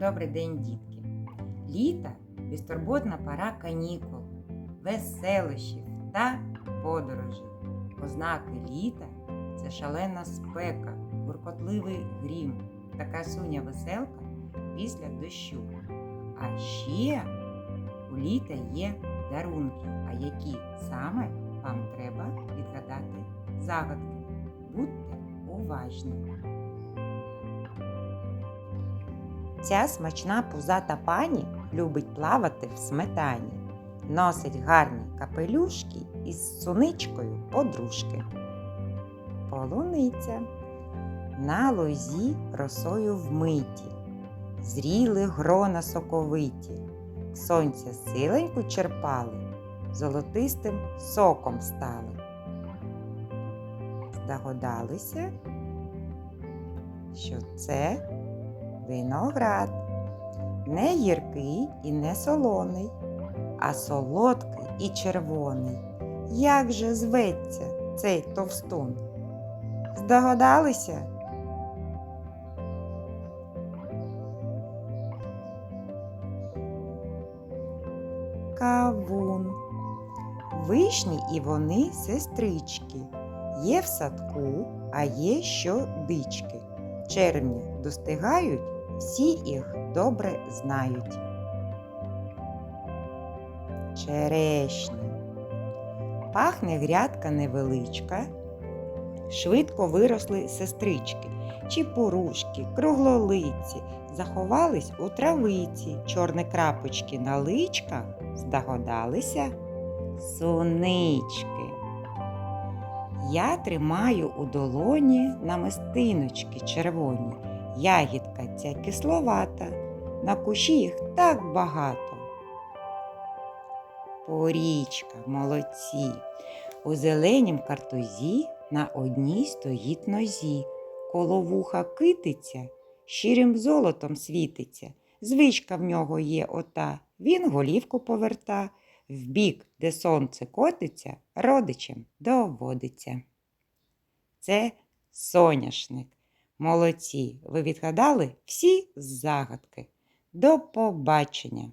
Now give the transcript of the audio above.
Добрий день, дітки! Літо безтурботна пора канікул, веселощів та подорожей. Ознаки літа це шалена спека, гуркотливий грім та красуня веселка після дощу. А ще у літа є дарунки, а які саме вам треба відгадати загадки. Будьте уважні! Ця смачна пузата пані любить плавати в сметані, носить гарні капелюшки із суничкою подружки. Полуниця на лозі росою вмиті, зріли грона соковиті, сонця силеньку черпали, золотистим соком стали. Здогадалися, що це виноград. Не гіркий і не солоний, а солодкий і червоний. Як же зветься цей товстун? Здогадалися? Кавун. Вишні і вони сестрички. Є в садку, а є щодички. Червні достигають, всі їх добре знають. Черешня. Пахне грядка невеличка. Швидко виросли сестрички, чіпурушки, круглолиці, заховались у травиці, чорні крапочки на личках, здогадалися сунички. Я тримаю у долоні намистиночки червоні. Ягідка ця кисловата, на кущі їх так багато. Порічка, молодці. У зеленім картузі на одній стоїть нозі. Коло вуха китиця, щирим золотом світиться. Звичка в нього є ота, він голівку поверта, в бік, де сонце котиться, родичем доводиться. Це соняшник. Молодці, ви відгадали всі загадки. До побачення!